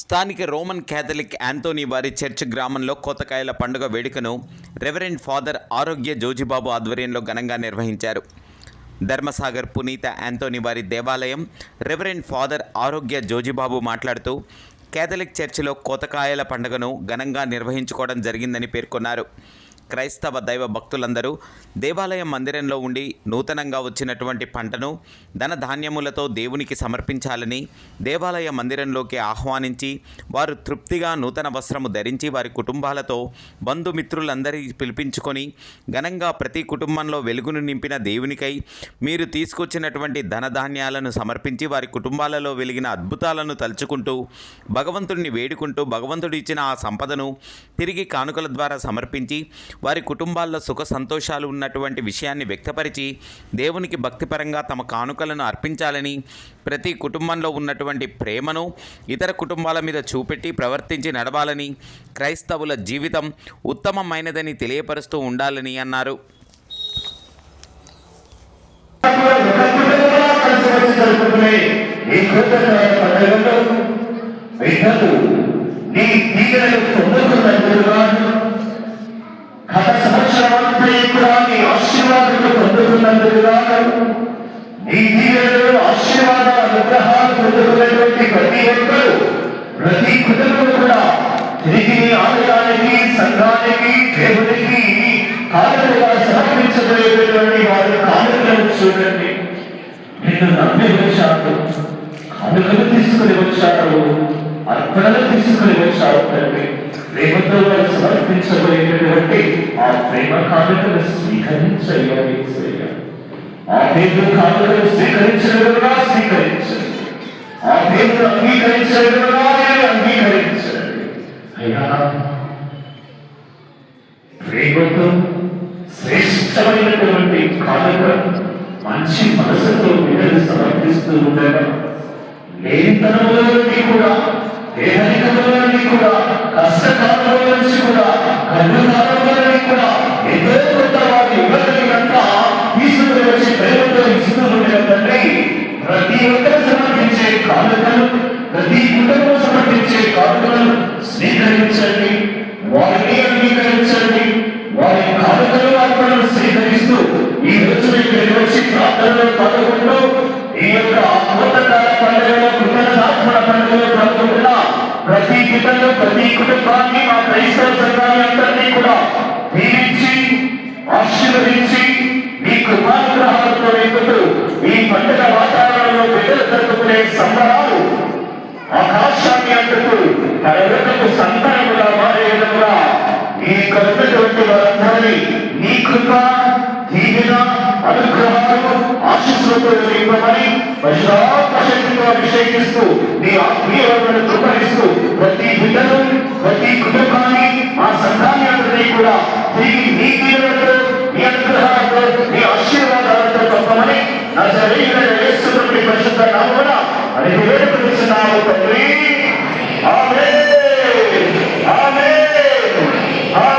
స్థానిక Roman Catholic Anthony వారి church గ్రామంలో కోతకాయల పండుగ వేడుకను రెవరెండ్ ఫాదర్ ఆరోగ్య జోజిబాబు ఆధ్వర్యంలో ఘనంగా నిర్వహించారు. ధర్మసాగర్ పునీత యాంతోనీ వారి దేవాలయం రెవరెండ్ ఫాదర్ ఆరోగ్య జోజిబాబు మాట్లాడుతూ క్యాథలిక్ చర్చిలో కోతకాయల పండుగను ఘనంగా నిర్వహించుకోవడం జరిగిందని పేర్కొన్నారు. క్రైస్తవ దైవ భక్తులందరూ దేవాలయ మందిరంలో ఉండి నూతనంగా వచ్చినటువంటి పంటను ధన ధాన్యములతో దేవునికి సమర్పించాలని దేవాలయ మందిరంలోకి ఆహ్వానించి వారు తృప్తిగా నూతన వస్త్రము ధరించి వారి కుటుంబాలతో బంధుమిత్రులందరి పిలిపించుకొని ఘనంగా ప్రతి కుటుంబంలో వెలుగును నింపిన దేవునికై మీరు తీసుకొచ్చినటువంటి ధనధాన్యాలను సమర్పించి వారి కుటుంబాలలో వెలిగిన అద్భుతాలను తలుచుకుంటూ భగవంతుడిని వేడుకుంటూ భగవంతుడు ఇచ్చిన ఆ సంపదను తిరిగి కానుకల ద్వారా సమర్పించి వారి కుటుంబాల్లో సుఖ సంతోషాలు ఉన్నటువంటి విషయాన్ని వ్యక్తపరిచి దేవునికి భక్తిపరంగా తమ కానుకలను అర్పించాలని ప్రతి కుటుంబంలో ఉన్నటువంటి ప్రేమను ఇతర కుటుంబాల మీద చూపెట్టి ప్రవర్తించి నడవాలని క్రైస్తవుల జీవితం ఉత్తమమైనదని తెలియపరుస్తూ ఉండాలని అన్నారు. ఈ కృతజ్ఞత నీ సంవత్సరం నీ ఆశీర్వాదాలు పొందుతున్నందుకుగా నీ దీవెనలు ఆశీర్వాద అనుగ్రహాలు పొందుతున్నటువంటి ప్రతి ఒక్కరు ప్రతి కుటుంబం కూడా తిరిగి ఆలయానికి సంఘానికి దేవునికి కానుకగా సమర్పించబడేటువంటి వారి కానుకలను చూడండి. నిన్ను నమ్మి వచ్చారు కానుకలు తీసుకుని వచ్చారు. అర్పణలు తీసుకుని వచ్చారు తండ్రి. ప్రేమతో వారు సమర్పించబోయేటటువంటి ఆ ప్రేమ కానుకలు స్వీకరించయ్యాలి ఆ పేరు కానుకలు స్వీకరించగలరా స్వీకరించండి. ఆ పేరు అంగీకరించగలరా అంగీకరించండి. అయ్యా ప్రేమతో శ్రేష్టమైనటువంటి కానుక మంచి మనసుతో బిడ్డలు సమర్పిస్తూ ఉండగా లేనితనంలో నుండి కూడా పేదరికంలో కూడా కష్టకాలంలో నుంచి కూడా కన్నుకాలంలో నుండి కూడా ఎంతో కొంత వారి ఇవ్వగలిగినంత తీసుకుని వచ్చి ప్రేమతో ఇస్తూ తండ్రి ప్రతి ఒక్కరు సమర్పించే కానుకలు ప్రతి కుటుంబం సమర్పించే కానుకలను స్వీకరించండి వారిని అంగీకరించండి. క్రైస్తవ సంఘాన్ని అందరినీ కూడా దీవించి ఆశీర్వదించి మీ కృపాగ్రహాలతో నింపుతూ ఈ పండుగ వాతావరణంలో బిడ్డలు జరుపుకునే సంబరాలు ఆకాశాన్ని అందుతూ పర్వతకు సంతానముగా మారే విధంగా ఈ కలుపుటువంటి వారందరినీ నీ కృప దీవెన అనుగ్రహాలు ఆశీస్సులతో నింపమని పరిశుభ్రశక్తితో అభిషేకిస్తూ నీ ఆత్మీయమైన కృపణిస్తూ ప్రతి బిడ్డను ప్రతి కుటుంబాన్ని మా సంఘాన్ని అందరినీ కూడా తిరిగి మీ దీవెనతో మీ అనుగ్రహాలతో మీ ఆశీర్వాదాలతో తప్పమని నా శరీర యేసు పరిశుద్ధ నామమున అది వేడుకొనిచున్నాము తండ్రి.